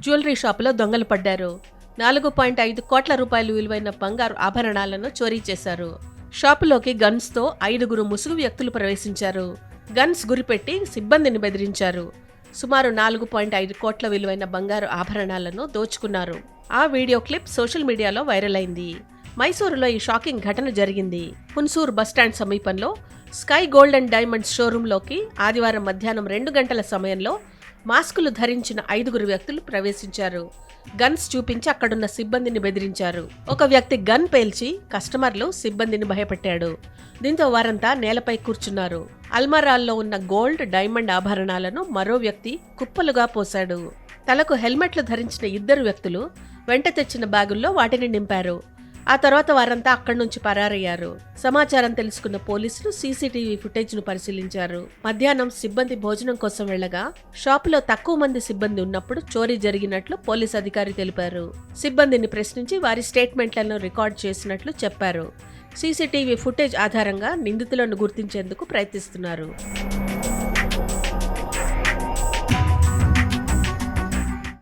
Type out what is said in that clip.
Jewellery షాపులో దొంగలు పడ్డారు. నాలుగు పాయింట్ ఐదు కోట్ల రూపాయలు విలువైన బంగారు ఆభరణాలను చోరీ చేశారు. షాపులోకి గన్స్తో ఐదుగురు ముసుగు వ్యక్తులు ప్రవేశించారు. గన్స్ గురిపెట్టి సిబ్బందిని బెదిరించారు. సుమారు నాలుగు పాయింట్ ఐదు కోట్ల విలువైన బంగారు ఆభరణాలను దోచుకున్నారు. ఆ వీడియో క్లిప్ సోషల్ మీడియాలో వైరల్ అయింది. మైసూరులో ఈ షాకింగ్ ఘటన జరిగింది. హున్సూర్ బస్టాండ్ సమీపంలో స్కై గోల్డ్ అండ్ డైమండ్స్ షోరూంలోకి ఆదివారం మధ్యాహ్నం రెండు గంటల సమయంలో మాస్కులు ధరించిన ఐదుగురు వ్యక్తులు ప్రవేశించారు. గన్స్ చూపించి అక్కడున్న సిబ్బందిని బెదిరించారు. ఒక వ్యక్తి గన్ పేల్చి కస్టమర్లు సిబ్బందిని భయపెట్టాడు. దీంతో వారంతా నేలపై కూర్చున్నారు. అల్మారాల్లో ఉన్న గోల్డ్ డైమండ్ ఆభరణాలను మరో వ్యక్తి కుప్పలుగా పోశాడు. తలకు హెల్మెట్లు ధరించిన ఇద్దరు వ్యక్తులు వెంట తెచ్చిన బ్యాగుల్లో వాటిని నింపారు. ఆ తర్వాత వారంతా అక్కడి నుంచి పరారయ్యారు. సమాచారం తెలుసుకున్న పోలీసులు సీసీటీవీ ఫుటేజ్ను పరిశీలించారు. మధ్యాహ్నం సిబ్బంది భోజనం కోసం వెళ్ళగా షాపులో తక్కువ మంది సిబ్బంది ఉన్నప్పుడు చోరీ జరిగినట్లు పోలీస్ అధికారి తెలిపారు. సిబ్బందిని ప్రశ్నించి వారి స్టేట్మెంట్లను రికార్డ్ చేసినట్లు చెప్పారు. సీసీటీవీ ఫుటేజ్ ఆధారంగా నిందితులను గుర్తించేందుకు ప్రయత్నిస్తున్నారు.